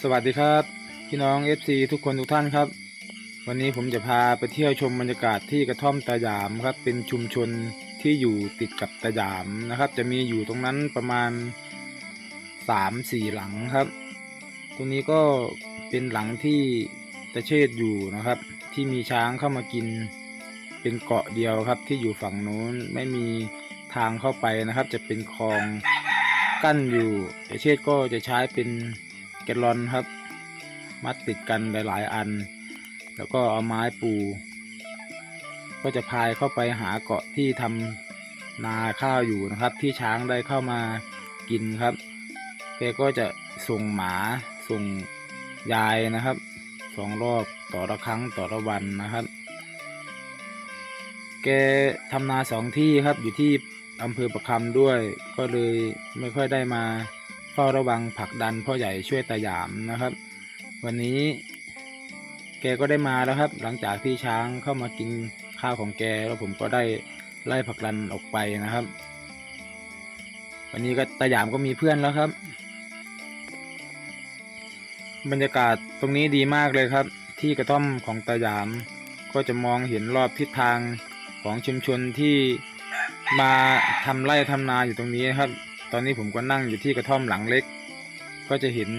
สวัสดีครับ พี่น้อง FC ทุกคนทุกท่านครับ วันนี้ผมจะพาไปเที่ยวชมบรรยากาศที่กระท่อมตาหยามครับ เป็นชุมชนที่อยู่ติดกับตาหยามนะครับ จะมีอยู่ตรงนั้นประมาณสามสี่หลังครับ ตรงนี้ก็เป็นหลังที่ตะเชษอยู่นะครับ ที่มีช้างเข้ามากินเป็นเกาะเดียวครับที่อยู่ฝั่งนู้นไม่มี ทางเข้าไปนะครับ จะเป็นคลองกั้นอยู่ตะเชษก็จะใช้เป็นแกลลอนครับ มัดติดกันหลาย ๆ อัน แล้วก็เอาไม้ปู ก็จะพายเข้าไปหาเกาะที่ทำนาข้าวอยู่นะครับ ที่ช้างได้เข้ามากินครับแกก็จะส่งหมาส่งยายนะครับสองรอบต่อละครั้งต่อละวันนะครับ แกทำนาสองที่ครับอยู่ที่ อำเภอประคำด้วย ก็เลยไม่ค่อยได้มาเฝ้าระวังผลักดันพ่อใหญ่ช่วยตาหยามนะครับ วันนี้แกก็ได้มาแล้วครับ หลังจากที่ช้างเข้ามากินข้าวของแกแล้วผมก็ได้ไล่ผลักดันออกไปนะครับ วันนี้ก็ตาหยามก็มีเพื่อนแล้วครับ บรรยากาศตรงนี้ดีมากเลยครับ ที่กระท่อมของตาหยาม ก็จะมองเห็นรอบทิศทางของชุมชนที่ มาทำไร่ทำนาอยู่ตรงนี้นะครับ ตอนนี้ผมก็นั่งอยู่ที่กระท่อมหลังเล็ก ก็จะเห็น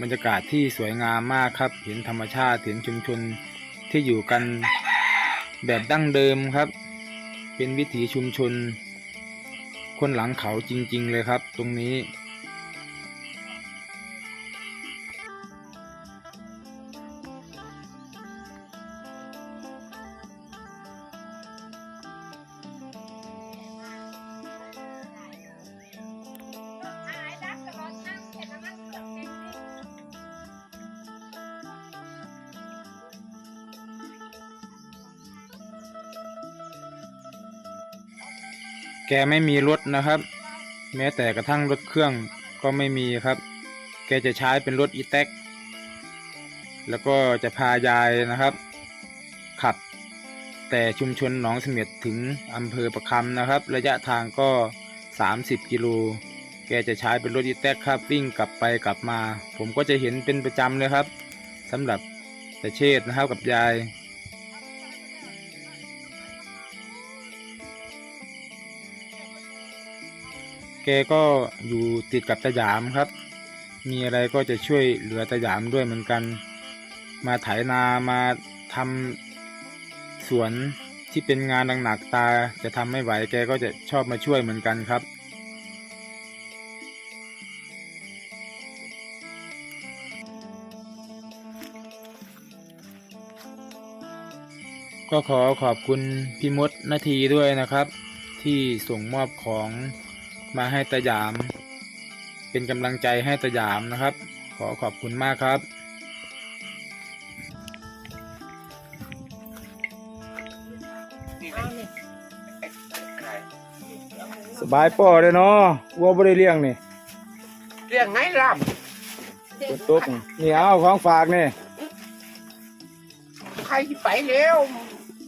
บรรยากาศที่สวยงามมากครับ เห็นธรรมชาติเห็นชุมชนที่อยู่กันแบบดั้งเดิมครับ เป็นวิถีชุมชน คนหลังเขาจริง ๆ เลยครับ ตรงนี้ กไม่มีรถนะครับ แม้แต่กระทั่งรถเครื่องก็ไม่มีครับ แกจะใช้เป็นรถอีแท็กแล้วก็จะพายายนะครับ ขับ แต่ชุมชนหนองเสม็ดถึงอำเภอประคำนะครับ ระยะทางก็ 30 กิโลแกจะใช้เป็นรถอีแท็กครับวิ่งกลับไปกลับมา ผมก็จะเห็นเป็นประจำเลยครับสำหรับแต่เชษฐ์นะครับกับยาย แกก็อยู่ติดกับตาหยามครับ มีอะไรก็จะช่วยเหลือตาหยามด้วยเหมือนกัน มาไถนามาทำสวนที่เป็นงานหนักๆตาจะทำไม่ไหวแกก็จะชอบมาช่วยเหมือนกันครับ ก็ขอขอบคุณพี่มดนาทีด้วยนะครับ ที่ส่งมอบของ มาให้ตาหยาม เป็นกำลังใจให้ตาหยามนะครับ ขอขอบคุณมากครับสบายป่อเลยเนาะวัวบ่ได้เลี้ยงนี่เรื่องไงล่ะฝนตกนี่เอาของฝากนี่ใครที่ไปแล้ว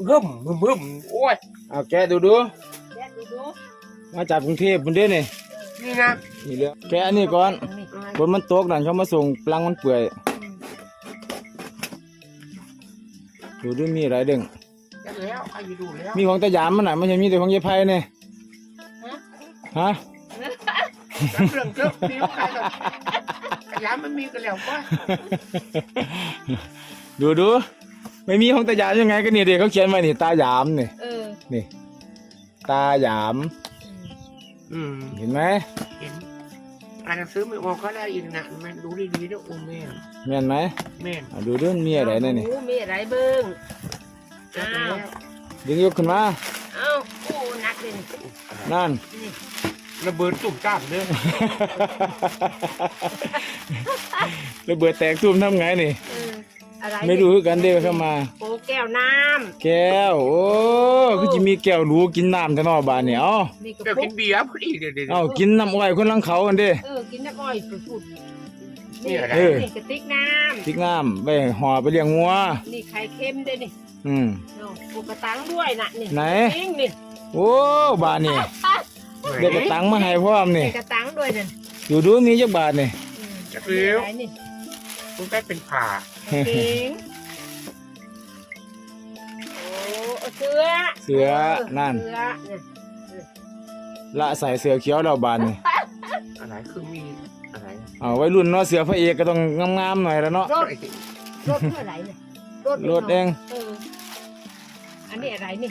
บึ้มบึ้มบึ้มโอ้ยเอาแกะดูดู มาจากกรุงเทพบุนเด้นี่นี่นะนี่เลยแกะอันนี้ก่อนฝนมันตกนั่นเขามาส่งปลังมันเปื่อยดูดูมีอะไรเด้งจะแล้วใครจะดูแล้วมีของตาหยามมันน่ะไม่ใช่มีแต่ของยายไพ่เนี่ยฮะแล้วเรื่องเรื่องนิ้วใครหรอกขยะมันมีกันแล้วป่ะดูดูไม่มีของตาหยามยังไงก็นี่เด็กเขาเขียนมานี่ตาหยามนี่เออนี่ ตาหยาม อืมเห็นไหมเห็นอ่านหนังสือไม่ออกก็ได้อีกนะมันดูดีๆด้วยโอ้แม่นแม่นไหมแม่นอะดูดูมันมีอะไรนั่นนี่หมูมีอะไรเบิ้งจะอ้าวแล้วดึงยกขึ้นมาเอ้าโอ้หนักเลยนี่นั่นนี่ระเบิดตุ่มจ้ามเด้อระเบิดแตกตุ้มทำไงนี่เออ อะไรไม่รู้คือกันเด้อเข้ามา โอ้แก้วน้แก้ว โอ้คือจะมีแก้วหรูกินน้ำแต่นอกบ้านนี่เอ้าำนี่กระเดี๋ยวปุกิกนเบียร์พอดีเดี๋ยวเดี๋ยว เอ้ากินน้ำอ้อยคนลังเขากันเด้ เออกินน้ำอ้อยสุดๆนี่อะไรเออ นี่กระติกน้พริกน้ำไปห่อไปเลี้ยงงัวำนี่ไข่เค็มด้วยนี่อืม เนาะปูกระตังด้วยน่ะนี่ไหน จริงนี่โอ้บ้านนี่เออเด็กกระตังมาให้พร้อมนี่ใส่กระตังด้วยนั่นอยู่ดูมีจักบาทนี่อืมจะเลี้ยวอะไรนี่คุณได้เป็นผ่า เก่งโอ้เสือเสือนั่น เสือเนี่ยละใส่เสือเขียวแล้วบานนี่อะไรคือมีอะไรเอาไว้รุ่นเนาะเสือพระเอกก็ต้องงามๆหน่อยแล้วเนาะรถรถเพื่ออะไรเนี่ยรถรถเองเอออันนี้อะไรนี่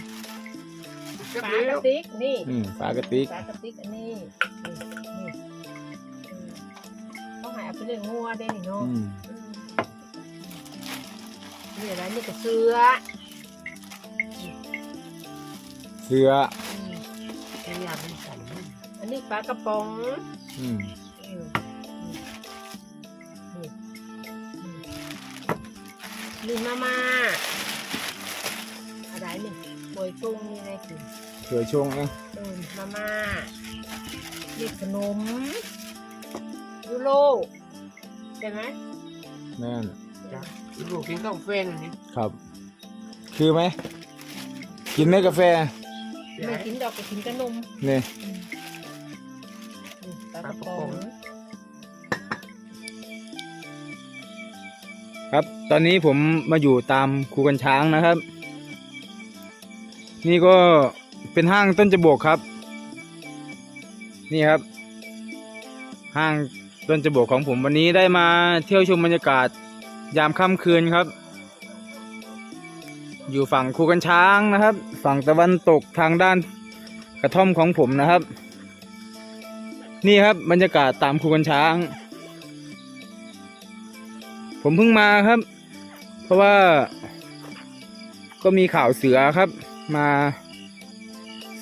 จะฝาเลี้กยระวติกนี่อืมฝากระติกฝากระติกอันนี้นี่นี่อืมต้องใหายเอาไปเลี้ยงงัวได้นี่เนาะอืมอืม นี่อะไรนี่ก็เสือเสืออืมแค่ยาเป็นสันอันนี้ปลากระป๋องอืมอืมนี่อืมนี่มาม่าอะไรนี่บวยกุ้งนี่อะไรกินเสือชงเองเออมาม่านี่ขนมยูโรใช่ไหมแม่นจ้ะลูกกินข้าวเฟนนี่ครับ คือไหม กินไหมกาแฟไม่กินดอกก็กินกับนมนี่อืมนี่ปลากระป๋องครับ ตอนนี้ผมมาอยู่ตามคูกันช้างนะครับ นี่ก็เป็นห้างต้นจบกครับ นี่ครับ ห้างต้นจบกของผมวันนี้ได้มาเที่ยวชมบรรยากาศ ยามค่ำคืนครับ อยู่ฝั่งคูกันช้างนะครับ ฝั่งตะวันตกทางด้านกระท่อมของผมนะครับ นี่ครับบรรยากาศตามคูกันช้าง ผมเพิ่งมาครับ เพราะว่าก็มีข่าวเสือครับ มา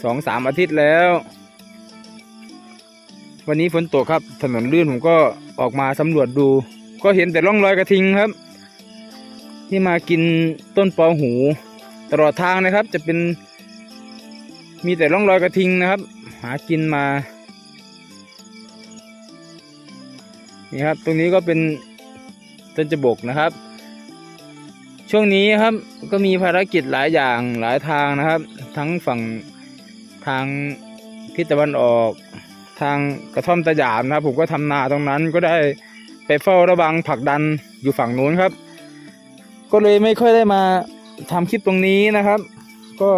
สองสามอาทิตย์แล้ว วันนี้ฝนตกครับถนนลื่นผมก็ออกมาสำรวจดู ก็เห็นแต่ร่องรอยกระทิงครับ ที่มากินต้นปอหู ตลอดทางนะครับ จะเป็น มีแต่ร่องรอยกระทิงนะครับ หากินมานี่ครับตรงนี้ก็เป็นต้นจบกนะครับ ช่วงนี้ครับก็มีภารกิจหลายอย่างหลายทางนะครับ ทั้งฝั่งทางทิศตะวันออก ทางกระท่อมตะหยามนะครับ ผมก็ทำนาตรงนั้นก็ได้ ไปเฝ้าระวังผักดันอยู่ฝั่งนู้นครับ ก็เลยไม่ค่อยได้มาทำคลิปตรงนี้นะครับ ก็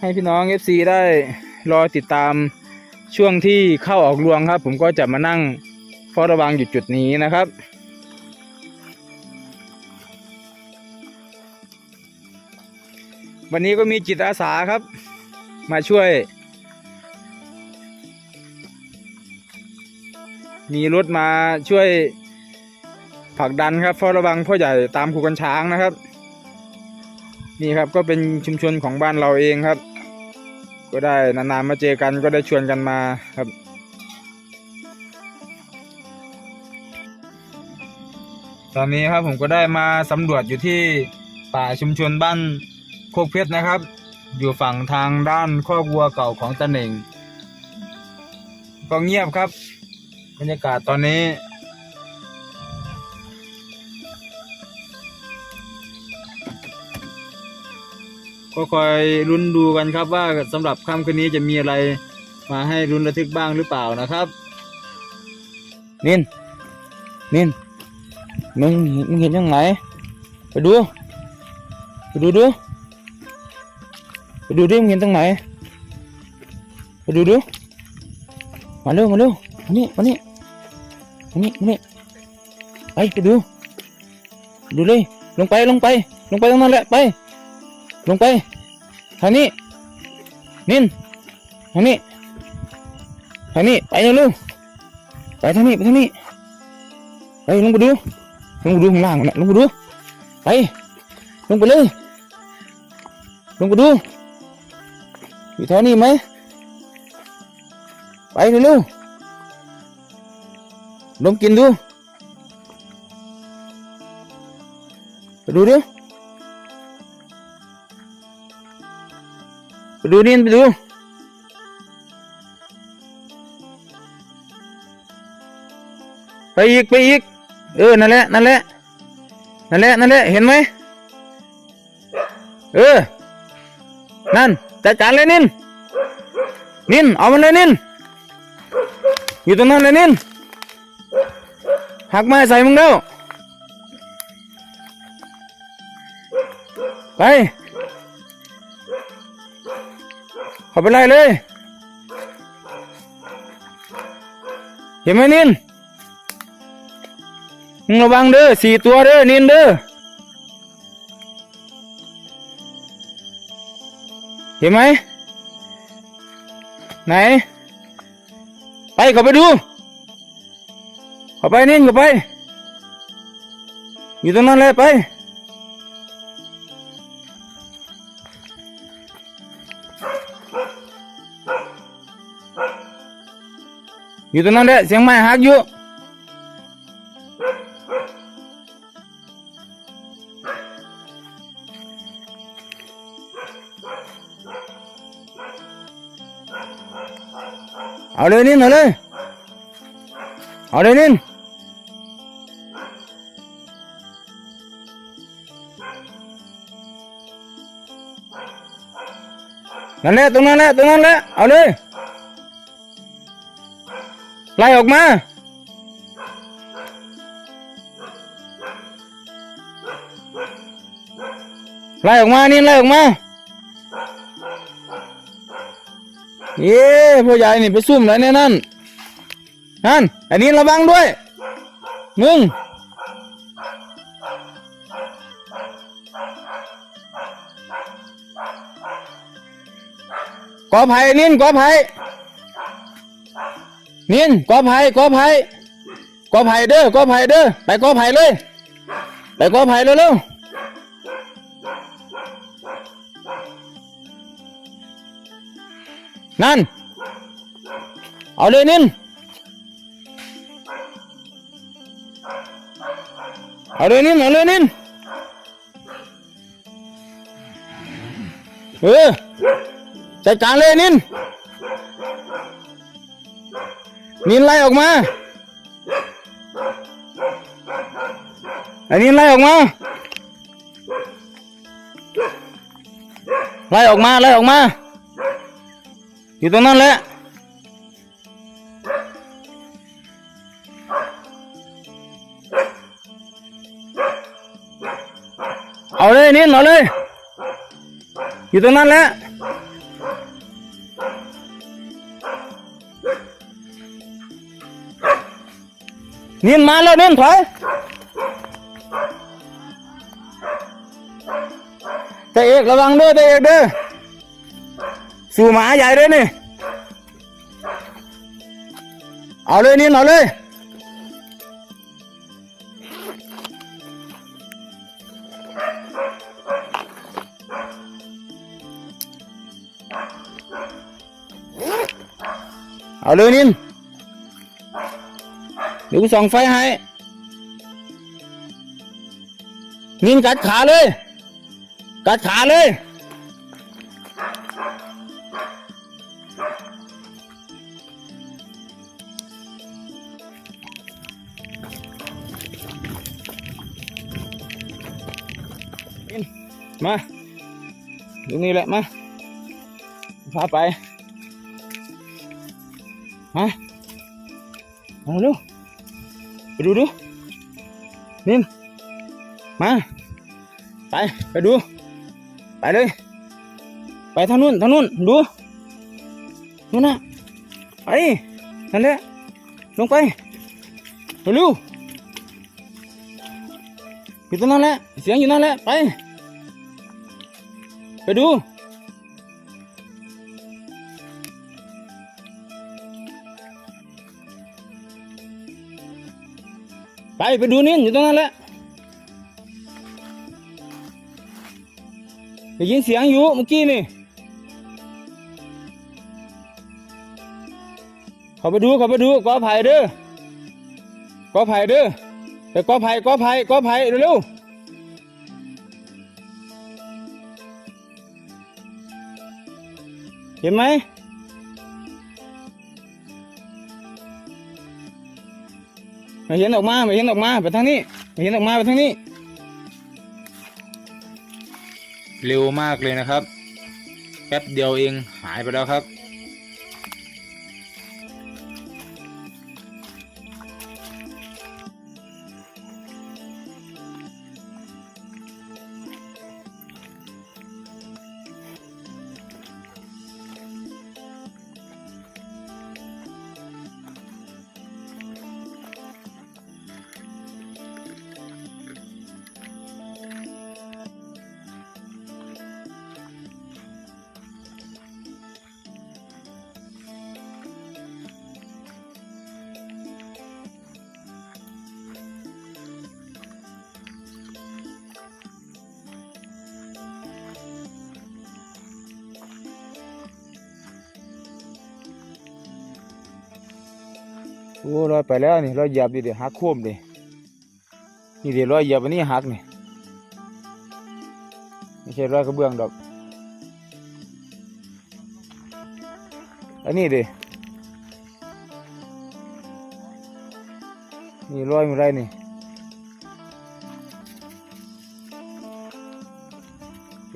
ให้พี่น้อง FC ได้รอติดตามช่วงที่เข้าออกรวงครับ ผมก็จะมานั่งเฝ้าระวังอยู่จุดนี้นะครับวันนี้ก็มีจิตอาสาครับ มาช่วย มีรถมาช่วยผลักดันครับเฝ้าระวังพ่อใหญ่ตามคูกันช้างนะครับ นี่ครับก็เป็นชุมชนของบ้านเราเองครับ ก็ได้นานๆมาเจอกันก็ได้ชวนกันมาครับตอนนี้ครับผมก็ได้มาสำรวจอยู่ที่ป่าชุมชนบ้านโคกเพชรนะครับ อยู่ฝั่งทางด้านครอกวัวเก่าของตะเหน่งก็เงียบครับ บรรยากาศตอนนี้ ก็คอยลุ้นดูกันครับว่าสำหรับค่ำคืนนี้จะมีอะไรมาให้ลุ้นระทึกบ้างหรือเปล่านะครับ นิน นิน มึงมึงเห็นยังไงไปดู ไปดูดู ไปดูดิมึงเห็นตรงไหน ไปดูดู มาเร็วมาเร็วมานี่มานี่ มานี่มานี่ไปไปดู ดูเลย ลงไปลงไป ลงไปตรงนั้นแหละไป ลงไปทางนี้นินทางนี้ทางนี้ไปเร็วๆไปทางนี้ไปทางนี้ไปลงไปดูลงไปดูข้างล่างนะลงไปดูไปลงไปเลยลงไปดูอยู่แถวนี้ไหมไปเร็วๆ ลองกินดู ไปดูดิไปดูนี่ไปดูไปอีกไปอีก เออ นั่นแหละ นั่นแหละ นั่นแหละ นั่นแหละ เห็นไหม เออ นั่นจัดการเลยนิน นิน เอามันเลยนิน อยู่ตรงนั้นเลยนิน หักไม้ใส่มึงเด้วไปข้าไปไล่เลย เห็นไหมนินมึงระวังเด้อสี่ตัวเด้อนินเด้อเห็นไหมไหน ไปข้าไปดู เข้าไปนินเข้าไป อยู่ตรงนั้นเลยไป อยู่ตรงนั้นแหละเสียงไม้หักอยู่เอาเลยนินเอาเลย เอาเลยนินนั่นแหละตรงนั้นแหละตรงนั้นแหละเอาเลยไล่ออกมาไล่ออกมานี่ไล่ออกมาเย้พ่อใหญ่นี่ไปซุ่มอะไรในนั่น นั่นอันนี้ระวังด้วย มึง กอไผ่นินกอไผ่นินกอไผ่กอไผ่กอไผ่เด้อกอไผ่เด้อ ไปกอไผ่เลย ไปกอไผ่เร็วๆนั่น เอาเลยนิน เอาเลยนินเอาเลยนินเออจัดการเลยนิน นินไล่ออกมาไอ้นินไล่ออกมา ไล่ออกมา ไล่ออกมา อยู่ตรงนั้นแหละ เอาเลยนินเอาเลย อยู่ตรงนั้นแหละนินมาแล้วนินถอยตาเอกระวังเด้อตาเอกเด้อสู่หมาใหญ่เลยนี่ เอาเลยนินเอาเลย เอาเลยนินเดี๋ยวกูส่องไฟให้ นินกัดขาเลย กัดขาเลยนินมา ตรงนี้แหละมา พาไป มาเอาเร็วไปดูดูนินมาไปไปดู ไปเลย ไปทางนู้นทางนู้นดูนู่นน่ะไปนั่นแหละลงไปเร็วอยู่ตรงนั้นแหละเสียงอยู่นั่นแหละไป ไปดู ไปไปดูนี่อยู่ตรงนั้นแหละได้ยินเสียงอยู่เมื่อกี้นี่ เขาไปดูเขาไปดูกอไผ่เด้อกอไผ่เด้อแต่กอไผ่กอไผ่กอไผ่เร็วเห็นไหม ไม่เห็นออกมาไม่เห็นออกมาไปทางนี้ไม่เห็นออกมาไปทางนี้ เร็วมากเลยนะครับ แป๊บเดียวเองหายไปแล้วครับ อ้ลอยไปแล้วนี่ลอยหยียบดิเดี๋ยวหักโค้มดินี่เดี๋ยวลอยหยียบอันนี้หักนี่ไม่ใช่ลอยกระเบื้องดอก อันนี้ดินี่ลอยมาได้นี่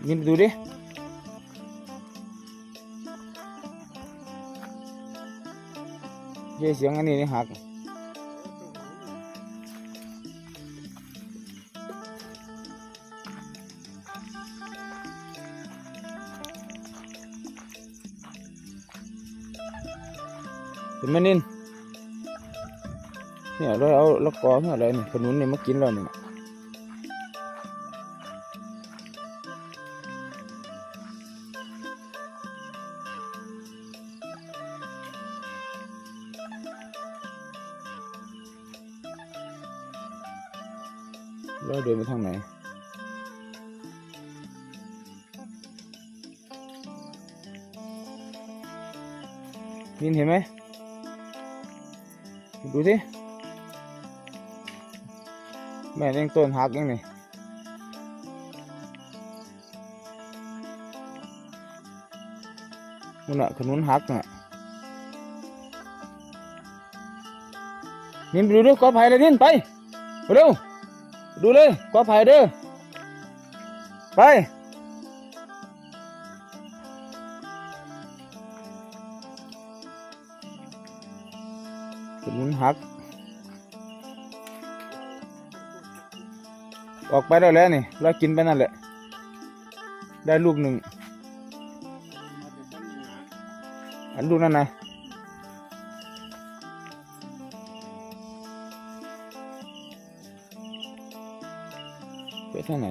ยินดูดิ เยเสียงอันนี้นี่หักเห็นไหมนินเนี่ยเราเอาละกอเมื่อไรนี่ขนุนเนี่ยมากินเราเนี่ย เราเดินไปทางไหนนินเห็นไหมดูสิแม่ยังต้นหักยังนี่มันอะขนุนหักน่ะนินไปดูดิกอไผ่เลยนินไปเร็ว ดูเลยกอไผ่เด้อไปขนุนหัก ออกไปได้แล้วนี่เรากินไปนั่นแหละ ได้ลูกหนึ่งอันลูกนั่นนะ ทางไหน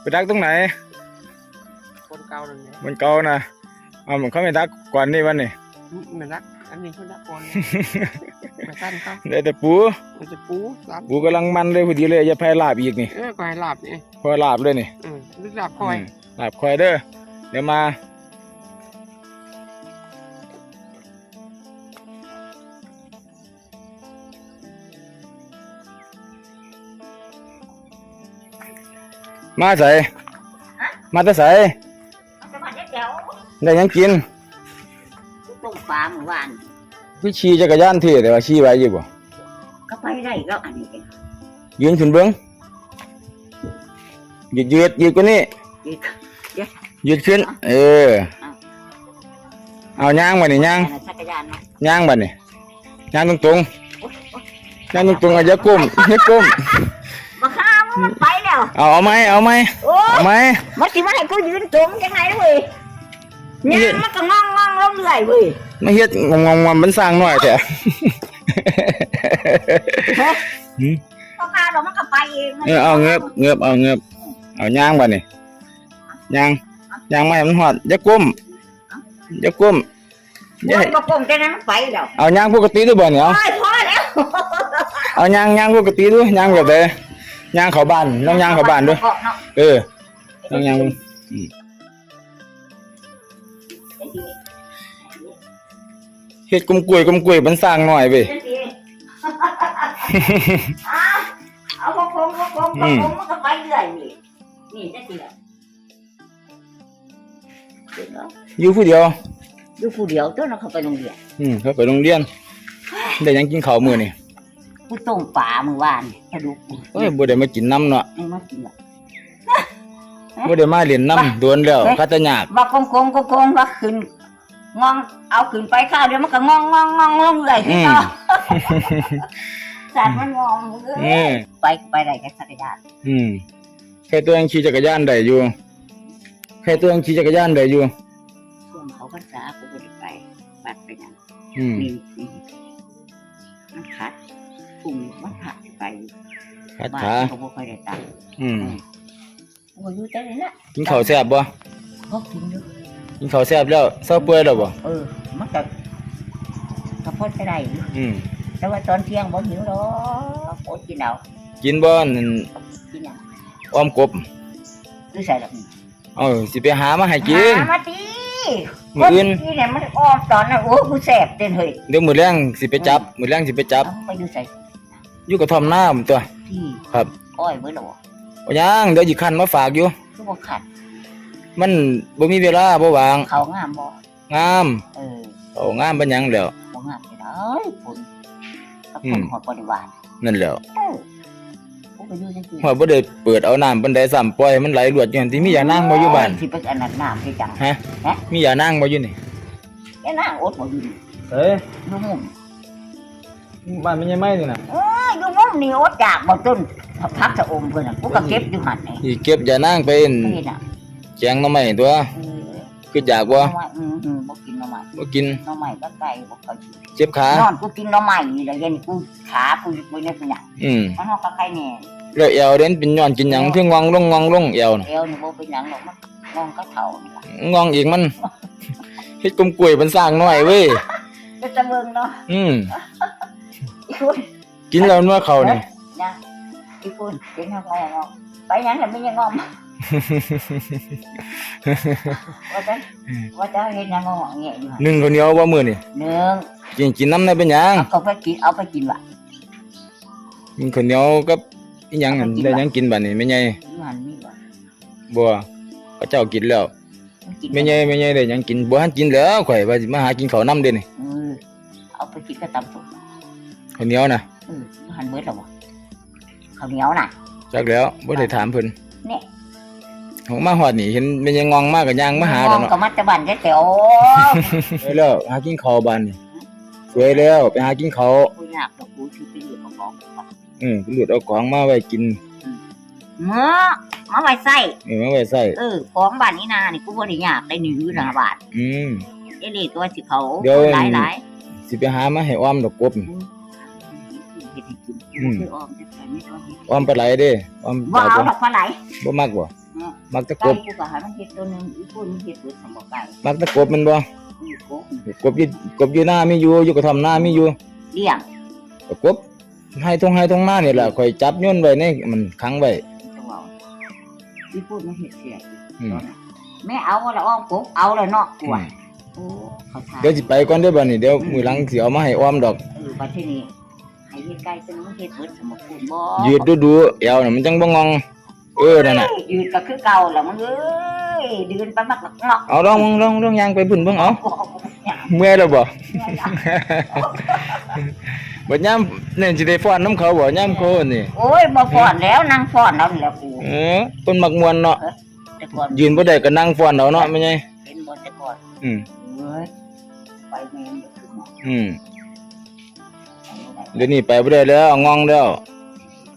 ไปดักตรงไหนคนเก่าเลยเนี่ยมันเก่านะเอามันเขาไม่ดักก่อนนี่วันนี่เหมือนรักอันนี้คนรักคนมาสั้นเขาได้แต่ปูมันจะปูรับปูกำลังมันเลยพอดีเลยอย่าแพ้ลาบอีกนี่เออก็ให้หลับนี่พอลาบเลยนี่อืมลึกหลับคอยมลาบคอยเด้อ เดี๋ยวมา มาใส่มาแต่ใส่สวัสดีเจ้าได้หยังกินต้มปลาเมื่อวานพี่ขี่จักรยานเท่แต่ว่าขี่ไว้อยู่บ่ก็ไปได้แล้วอันนี้เป็นยืนขึ้นเบิ้งยืดยืดยืดกว่านี้อีก ยืดขึ้น เออ เอาย่างมานี่ย่างอันนั้นจักรยานเนาะย่างมานี่ย่างตรงตรงๆย่างตรงตรงๆเอาอย่าก้มอย่าก้มมาข้ามมันไปแล้วเอาเอาไหมเอาไหมโอ้เอาไหมมันสิมาให้กูยืนตรงจังไงเว้ยเนี่ยมันก็งองงองลงเรื่อยเว้ยไม่เฮ็ดงงงงมันสร้างหน่อยแต่หืมพอมาเรามันก็ไปเองเออเอาเงือบเงือบเอาเงือบเอาย่างมานี่ย่าง ย่างไม่ให้มันหอดอย่าก้มอย่าก้มอย่ามันให้ก็กลมจังนั้นมันไปแล้วเอาย่างปกติดูบ่เนี่ยเอาโอ้ยพอแล้วเอาย่างย่างปกติดูย่างแบบใดย่างเข้าบ้านลองย่างเข้าบ้านดูเกาะเนาะเออลองย่างเฮ็ดกลมกล้วยกลมกล้วยมันสร้างหน่อยเว้ย จังสิเอาเอาพวกผมพวกผมพวกผมมันก็ไปเรื่อยนี่นี่จังสิล่ะ เดี๋ยวเนาะอยู่ผู้เดียวอยู่ผู้เดียวตัวนั้นเขาไปโรงเรียนอืมเขาไปโรงเรียนได้หยังกินข้าวมื้อนี่ผู้ต้มปลาเมื่อวานกระดูกเอ้ยบ่ได้มากินน้ำเนาะไม่มากินหรอกบ่ได้มาเล่นน้ำโดนแล้วคัตยากว่าโกงโกงโกงโกงว่าขึ้นงองเอาขึ้นไปข้าวเดียวมันก็งองงองงองลงเลยอืมเนาะสัตว์มันงองเลเอยอไปไปได้แค่สักรยานอืมใครตัวยังขี่จักรยานได้อยู่ ใครตัวยังขี่จักรยานได้อยู่ ช่วงเขาพรรษากูบ่ได้ไปบัดไปนั่นอืมนี่นี่มันขาดกลุ่มมันขาดไปคัดบ้านขาเขาบ่ค่อยได้ตังค์อืมโอ้ยอยู่แต่นี่นะกินข้าวแซ่บบ่เขากินอยู่กินข้าวแซ่บแล้วเศร้าเปื่อยแล้วบ่เออ มันก็กระเพาะไปได้อยู่อืมแต่ว่าตอนเที่ยงบ่หิวหรอกโอ้กินเอากินบ่นั่นกินหยังอ้อมกบดูใส่ละ เอ้าสิไปหามาให้กินหามาตีมื้ออื่นนี่เนี่ยมันอ้อมตอนนั้นโอ้กูแสบเต้นเฮ้ยเดี๋ยวมื้อแรงสิไปจับ มื้อแรงสิไปจับเอาไปดูใส่อยู่กระท่อมน้ำตัวที่ครับอ้อยเบิดหรอบ่ยังเดี๋ยวสิคันมาฝากอยู่คือบ่ขัดมันบ่มีเวลาบ่ว่างเขางามบ่งามเออเอางามปานหยังแล้วบ่งามไปได้ผลกับอืผลมหอดบริวารนั่นแหล้ว เออกูไปดูจังซี่ว่าบ่ได้เปิดเอาน้ำปานใดซ้ำปล่อยให้มันไหลรวดอยู่หั่นที่มียานางบ่อยู่บ้านสิไปอันนั้นน้ำที่จังฮะฮะมียานางบ่อยู่นี่ไอ้นางอดบ่อยู่นี่เอ้ยอยู่มุมบ้านมันยังไม่นี่น่ะเอ้ยอยู่มุมนี่อดจากบ่ต้นพักสะอมเพิ่นน่ะกูก็เก็บอยู่หั่นนี่สิเก็บยานางไปอั่นนี่น่ะแจงหน่อไม้ตัวเออคืออยากบ่หน่อไม้อืมอืมบ่กินหน่อไม้บ่กินหน่อไม้ก็ไก่บ่เคยกินเจ็บขานอนกูกินหน่อไม้นี่แหละเย็นกูขากูอยู่บนนี้เป็นหยังอืมมันฮอกกับใครแน่ แล้วเอวเด่นเป็นย้อนกินหยังเพิ่งงองลงงองลงเอวน่ะเอวนี่บ่เป็นหยังหรอกมันงองก็เท่านี่ล่ะงองอีกมันเฮ็ดกลมกล้วยมันสร้างน้อยเว้ยจะจะเบิ่งเนาะอืมอีคุณกินแล้วนัวเขานี่นะอีคุณกินทำไงงอมไปหยังล่ะไม่ยังงอมว่าจะว่าจะเฮ็ดหยังงอแงะอยู่หั่นนึ่งข้าวเหนียวบ่ามื้อนี่หนึ่งกินกินน้ำได้เป็นหยังเอาไปกินเอาไปกินว่ะกินข้าวเหนียวกับ อีหยังหั่นได้หยังกินบัดนี้แม่ใหญ่อยู่หั่นมีว่ะบ่พระเจ้ากินแล้วมันกินแม่ใหญ่แม่ใหญ่ได้หยังกินบ่ทันกินแล้วข่อยว่าสิมาหากินข้าวนํเด้นี่เออเอาไปกินก็ตำสุกข้าวเหนียวน่ะเออหั่นเบิดแล้วบ่ข้าวเหนียวน่ะ จักแล้วบ่ได้ถามเพิ่นเนี่ย ของมาฮอดนี่เห็นแม่ใหญ่งองมากก็ย่างมาหามแล้วองเนาะกับมัตตบันได้แต่โอ้สวยแล้วหากินข้าวบ้านนี่สวยแล้วไปหากินข้าว กูอยากกับกูชื่อไปเหลือของ ของอืมหลุดเอาของมาไว้กินเมื่อมาไว้ใส่เออมาไว้ใส่เออของบ้านนี้นานี่กูบ่ได้อยากได้หนึ่งหน้าบาทอืมไอ้นี่ตัวสิเขาเดี๋ยวหลายหลายสิไปหามาให้อ้อมดอกกบนี่เฮ็ดให้กินอืมคืออ้อมจะใส่ไม่ต้องเฮ็ดอ้อมปลาไหลเด้อ้อมบ่ปลาเอาบ่ดอกปลาไหลบ่มักบ่อืมมักแตะกไก่บกูก็หามันเฮ็ดตัวหนึงอีกคนมันเฮ็ดเบิดสมบ่ไก่มักแตะกบแมันบ่อีกกูกบอยู่กบอยู่หน้ามีอยู่อยู่กระท่อมหน้ามีอยู่เลี้ยงก็กบ ให้ทงให้ทงหน้านี่แหละข่อยจับโยนไว้ในมันขังไว้จะว่าอีพูดมันเฮ็ดเสียอีกอืมตอนนั้นแม่เอาแล้วอ้อมกบเอาแล้วเนาะกูอืว่ามโอ้เขาทาเดี๋ยวสิไปก่อนเด้อบัดนี้เดี๋ยวมื้อหลังสิเอามาให้อ้อมดอกเออบัดทีนี้ให้เฮ็ดไก่ตัวนึงเฮ็ดเบิดสมบูรณ์บ่ยืดดูๆเอวน่ะมันจังบ่งอง เออนั่นน่ะยืดก็คือเก่าแล้วมึงเอ้ยเดินไปมักงอกเอาลองลองลองย่างไปพุ่นเบิ่งเอาเนี่ยเมื่อยแล้วบ่ เนี่ยนะบัดยามนี่สิได้ฟ้อนน้ำเขาบ่ยามเขาอันนี่โอ้ยบ่ฟ้อนแล้วนั่งฟ้อนแล้วนี่แหละกูเออคนมักม่วนเนาะแต่ก่อนยืนบ่ได้ก็นั่งฟ้อนเอาเนาะแม่ใหญ่เห็นบ่แต่ก่อนอืมเอ้ยไปแม่นบ่ถึงหมออืมไปบ่ได้เดี๋ยวนี้ไปบ่ได้แล้วงองแล้ว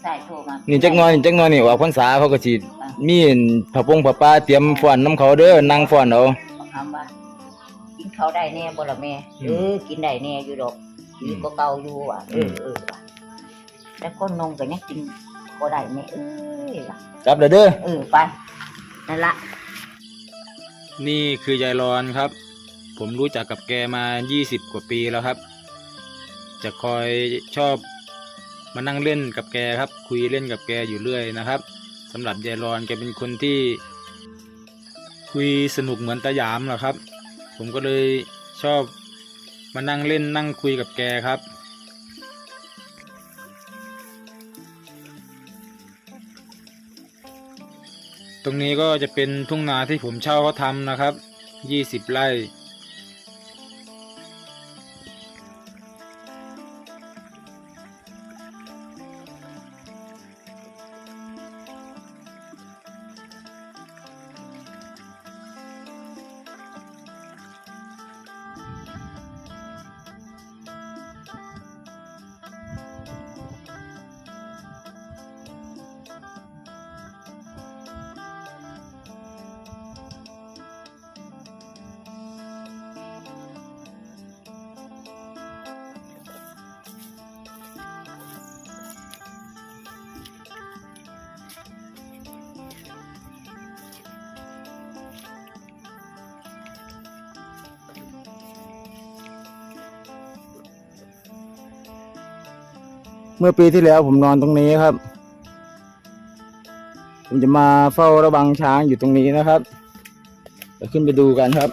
ใส่โทรมานี่จักหน่อยนี่จักหน่อยนี่ออกพรรษาเขาก็สิมีผ้าปงผ้าป่าเตรียมฟ้อนน้ำเขาเด้อนั่งฟ้อนเอา ถามว่ากินข้าวได้แน่บ่ล่ะแม่อืเอมอกินได้แน่อยู่ดอก ดีกว่าเก่าอยู่อะเออมเออว่ะแต่คนนงก็ยังกินบ่ได้แม่เอ้ยว่ะกลับแล้วเด้อเออไปนั่นละนี่คือยายรอนครับ ผมรู้จักกับแกมา 20 กว่าปีแล้วครับ จะคอยชอบมานั่งเล่นกับแกครับ คุยเล่นกับแกอยู่เรื่อยนะครับสำหรับยายรอนแกเป็นคนที่ คุยสนุกเหมือนตาหยามแหละครับ ผมก็เลยชอบ มานั่งเล่นนั่งคุยกับแกครับ ตรงนี้ก็จะเป็นทุ่งนาที่ผมเช่าเขาทำนะครับ 20 ไร่ เมื่อปีที่แล้วผมนอนตรงนี้ครับ ผมจะมาเฝ้าระวังช้างอยู่ตรงนี้นะครับเดี๋ยวขึ้นไปดูกันครับ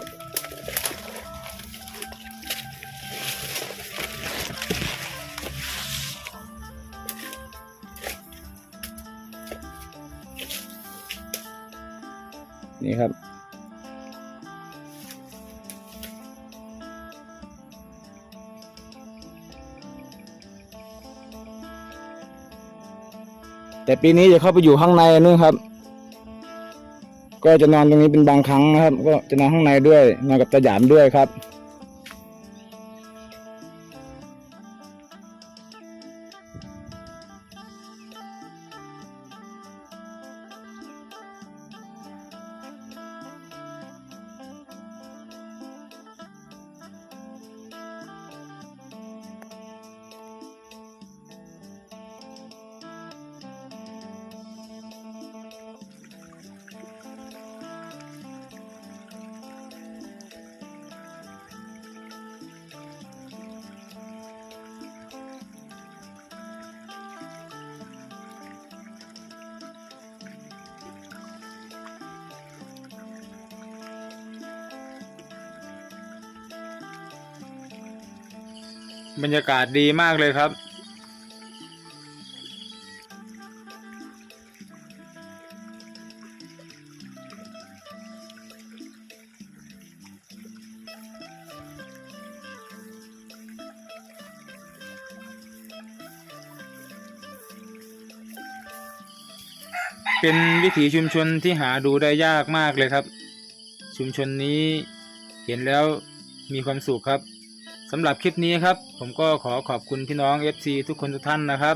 แต่ปีนี้จะเข้าไปอยู่ข้างในนู่นครับ ก็จะนอนตรงนี้เป็นบางครั้งนะครับ ก็จะนอนข้างในด้วยนอนกับตาหยามด้วยครับ บรรยากาศดีมากเลยครับ เป็นวิถีชุมชนที่หาดูได้ยากมากเลยครับ ชุมชนนี้เห็นแล้วมีความสุขครับ สำหรับคลิปนี้ครับ ผมก็ขอขอบคุณพี่น้อง FC ทุกคนทุกท่านนะครับ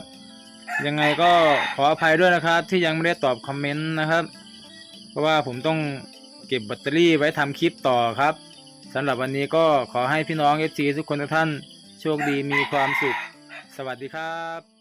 ยังไงก็ขออภัยด้วยนะครับ ที่ยังไม่ได้ตอบคอมเมนต์นะครับ เพราะว่าผมต้องเก็บแบตเตอรี่ไว้ทำคลิปต่อครับสำหรับวันนี้ก็ขอให้พี่น้อง FC ทุกคนทุกท่าน โชคดีมีความสุข สวัสดีครับ